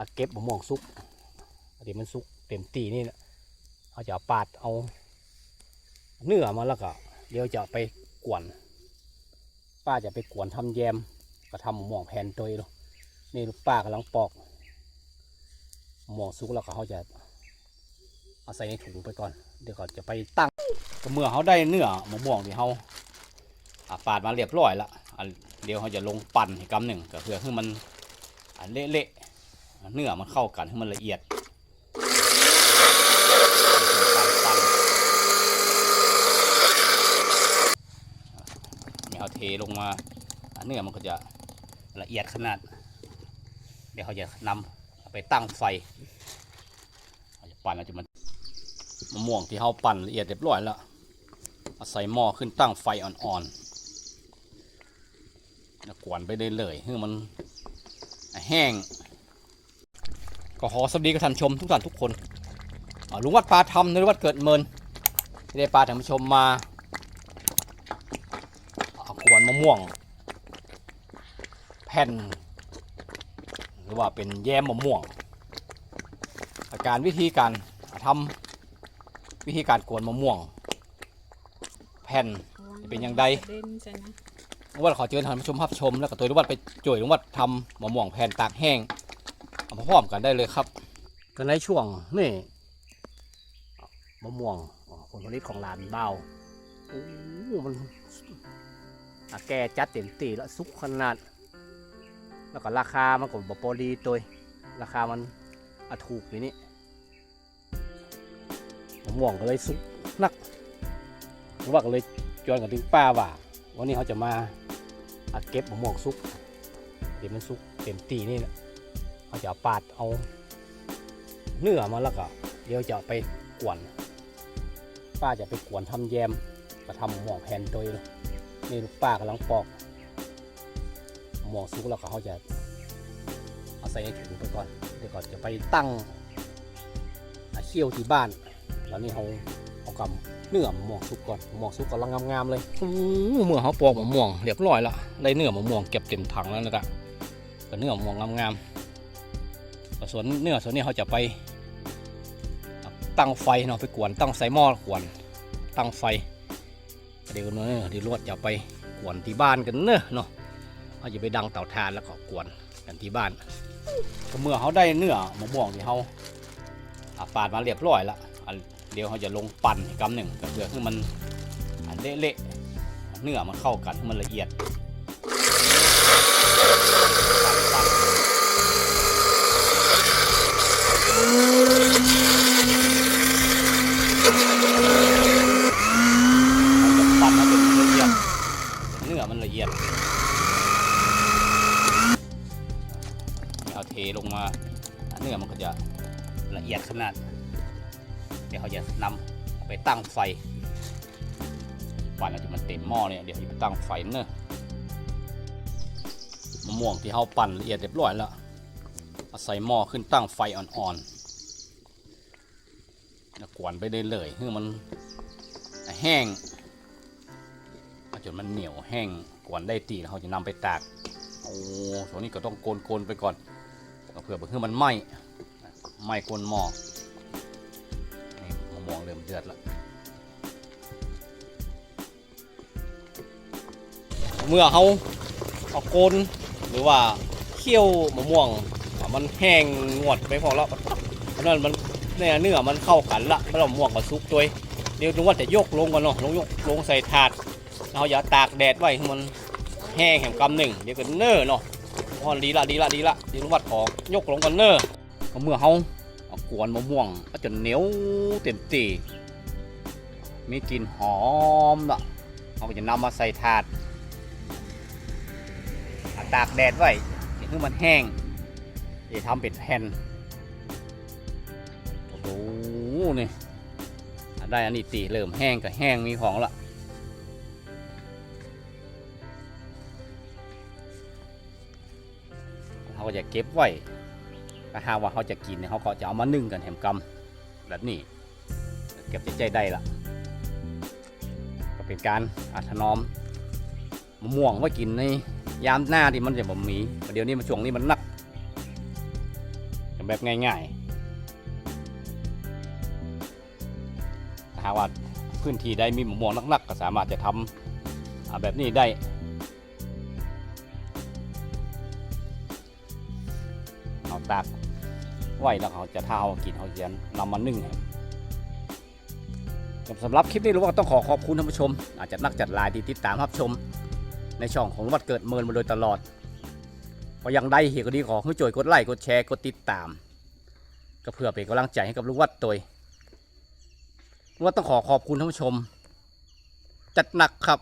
อัดเก็บมะม่วงสุกเดี๋ยวมันสุกเต็มตีนี่แหละเขาจะปาดเอาเนื้อมาแล้วก็เดี๋ยวจะไปกวน ป้าจะไปกวนทำแยมก็ทำมะม่วงแผ่นตัวเองเนาะนี่ลูกป้ากำลังปอกมะม่วงสุกแล้วก็เขาจะเอาใส่ในถุงไปก่อน เดี๋ยวก็จะไปตั้งเมื่อเขาได้เนื้อมะม่วงที่เขาปาดมาเรียบร้อยละเดี๋ยวเขาจะลงปั่นอีกกำหนึ่งก็เพื่อให้มันเละ เนื้อมันเข้ากันให้มันละเอียดเนี่ยเอาเทลงมาเนื้อมันก็จะละเอียดขนาด เดี๋ยวเขาจะนำเอาไปตั้งไฟเขาจะปั่นแล้วจะมันมะม่วงที่เขาปั่นละเอียดเรียบร้อยแล้วเอาใส่หม้อขึ้นตั้งไฟอ่อนๆกวนไปเรื่อยๆให้มันแห้ง ก็ขอสวัสดีกับท่านชมทุกท่านทุกคนอ่าลุงวัดปลาทำในวัดเกิดเมินที่ได้ปลาท่านผู้ชมมาเอากวนมะม่วง แผ่น หรือว่าเป็นแยมมะม่วง อาการวิธีการทำวิธีการกวนมะม่วง แผ่นเป็นอย่างใดเด่นใช่ไหมลุงวัดขอเชิญท่านผู้ชมรับชม แล้วก็ตัวลุงวัดไปจ่วยลุงวัดทำมะม่วงแผ่นตากแห้ง เอามาพร้อมกันได้เลยครับก็ในช่วงนี่มะม่วงผลผลิตของลานเบาโอ้โหมันแกจัดเต็มตีแล้วสุกขนาด แล้วก็ราคามันก็บพอดีตัวราคามันอถูกอยู่นี่มะม่วงก็เลยสุกนักหรือว่าก็เลยจวนกับถึงป้าว่าวันนี้เขาจะมาอัดเก็บมะม่วงสุกเดี๋ยวมันสุกเต็มตีนี่แหละ เขาจะปาดเอาเนื้อมาแล้วก็เดี๋ยวจะไปกวน ป้าจะไปกวนทำแยมก็ทำมะม่วงแผ่นตัวเองเลยนี่ลูกป้ากำลังปอกมะม่วงสุกแล้วก็เขาจะเอาใส่ในถุงไปก่อน เดี๋ยวก่อนจะไปตั้งเคี่ยวที่บ้าน แล้วนี่เขาเอากำเนื้อมะม่วงสุกก่อนมะม่วงสุกกำลังงามๆเลยเมื่อเขาปอกมะม่วงเรียบร้อยละได้เนื้อมะม่วงเก็บเต็มถังแล้วนะจ๊ะก็เนื้อมะม่วงงามๆ ส่วนเนื้อส่วนนี้เขาจะไปตั้งไฟเนาะไปกวนตั้งใส่หม้อกวนตั้งไฟเดี๋ยวเนื้อเดี๋ยวรวดจะไปกวนที่บ้านกันเนอะเนาะเขาจะไปดังเตาถ่านแล้วก็กวนกันที่บ้านก็เมื่อเขาได้เนื้อมะม่วงที่เขาอะปาดมาเรียบร้อยละเดี๋ยวเขาจะลงปั่นกำหนึ่งก็เพื่อให้มันเละๆเนื้อมันเข้ากันมันละเอียดปั่นๆปั่นมาเป็นละเอียดเนื้อมันละเอียดเอาเท ลงมาเนื้อมันก็จะละเอียดขนาด เดี๋ยวเขาจะนำเอาไปตั้งไฟปั่นแล้วจะมันเต็มหม้อเนี่ยเดี๋ยวจะไปตั้งไฟเนอะมะม่วงที่เขาปั่นละเอียดเรียบร้อยแล้วเอาใส่หม้อขึ้นตั้งไฟอ่อนๆแล้วกวนไปเรื่อยๆให้มันแห้งจนมันเหนียวแห้งกวนได้ตีแล้วเขาจะนำไปตากโอ้ตรงนี้ก็ต้องโกนๆไปก่อน เพื่อเพื่อมันไหม้ไหม่ควรหม้อนี่มะม่วงเริ่มเดือดล้วเมื่อเขาเอาโกนหรือว่าเคี่ยวมะม่วงมันแห้งงวดไปพอแล้วเพราะนั้นมันเนี่ยเนื้อมันเข้ากันละแล้วมะม่วงก็สุกตัวเดี๋ยวลุงว่าจะยกลงกันเนาะลงยกลงใส่ถาดเราอย่าตากแดดไว้ให้มันแห้งแห่งกำหนึ่งเดี๋ยวก็เนื้อเนาะ พอดีละดีละดีละเดี๋ยวลุงวัดขอยกลงกันเนอก็เมื่อเขาเอากวนมะม่วงก็จะเหนียวเต็มตีมีกลิ่นหอมละเขาก็จะนำมาใส่ถาดาตากแดดไว้ให้มันแห้งจะทำเป็นแผ่นโอ้โหนี่ได้อันนี้ตีเริ่มแห้งกับแห้งมีของละ เขาก็จะเก็บไว้ถ้าหากว่าเขาจะกินเนี่ยเขาก็จะเอามานึ่งกันแหมกำแบบนี้เก็บใจได้ละก็เป็นการอาถนอมมะม่วงไว้กินในยามหน้าที่มันจะบ่มีเดี๋ยวนี้มันช่วงนี้มันหนักแบบง่ายๆถ้าหากว่าพื้นที่ใดมีมะม่วงนักๆก็สามารถจะทำแบบนี้ได้ ตากไว้แล้วเขาจะเท้ากินเขาจะนำมานึ่งสำหรับคลิปนี้รู้ว่าต้องขอขอบคุณท่านผู้ชม อาจจะนักจัดลายที่ติดตามรับชม ในช่องของวัดเกิดเมินมาโดยตลอดก็ยังได้เหตุก็ดีขอให้ช่วยกดไลค์กดแชร์กดติดตาม ก็เพื่อเป็นกำลังใจให้กับลุงวัดตัวลุงวัดต้องขอขอบคุณท่านผู้ชม จัดหนักครับ